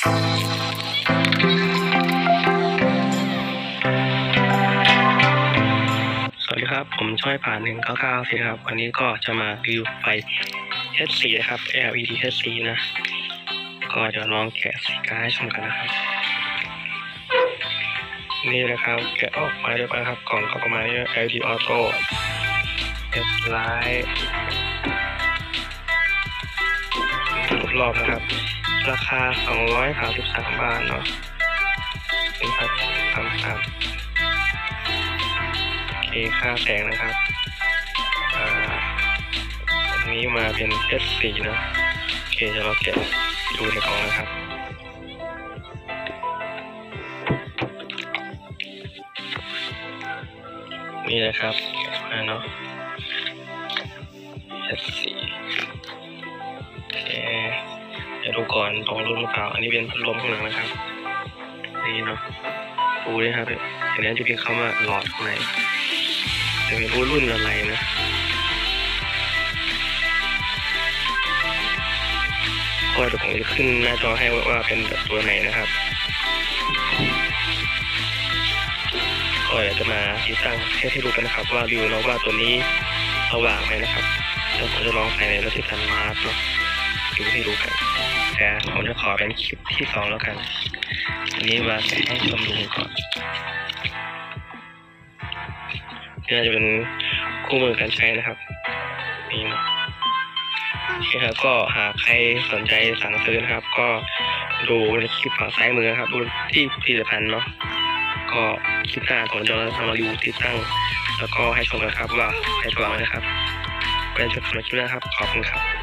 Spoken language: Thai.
สวัสดีครับ ผมช่อยผ่าน199สิครับ วันนี้ก็จะมารีวิวไฟ H4 นะครับ LED H4 นะ ก็เดี๋ยวลองแกะสีกาให้ชมกันนะครับ นี่นะครับ แกะออกมาเรียบร้อยครับ กล่องก็ประมาณนี้ LED Auto H Light รอบนะครับ ราคา 233 บาทเนาะนี่ครับทำตามโอเคค่าแสงนะครับอ่าอันนี้มาเป็น S4 นะโอเคเดี๋ยวเราแกะดูในกล่องนะครับนี่นะครับแกะมาเนาะ S4 ดี๋ยวดูก่อนตรงรุ่นหรือเปล่า อันนี้เป็นพัดลมข้างหลังนะครับ นี่เนาะดูด้วยครับเดี๋ยวนี้จะมีคำว่าหลอดข้างในจะไม่รู้รุ่นอะไรนะคอยเดี๋ยวผมจะขึ้นหน้าจอให้ว่าเป็นแบบตัวไหนนะครับก็เดี๋ยวจะมาติดตั้งให้ให้ดูกันนะครับ ว่ารีวิวแล้วว่าตัวนี้สว่างไหมนะครับแล้วผมจะลองใส่ในรถที่ทันมาร์ทเนาะ ดูให้ดูกันแต่ผมจะขอเป็นคลิปที่สองแล้วกัน อันนี้มาใส่ให้ชมดูก่อนนี่น่าจะเป็นคู่มือการใช้นะครับนี่นะโอเครับก็หากใครสนใจสั่งซื้อนะครับ ก็ดูในคลิปฝั่งซ้ายมือนะครับดูที่ผลิตภัณฑ์เนาะก็คลิปหน้าผมจะทำรีวิวติดตั้ง แล้วก็ให้ชมกันครับว่าใช้ตัวไหมนะครับเป็นจุดสำหรับคลิปน้าครับ ขอบคุณครับ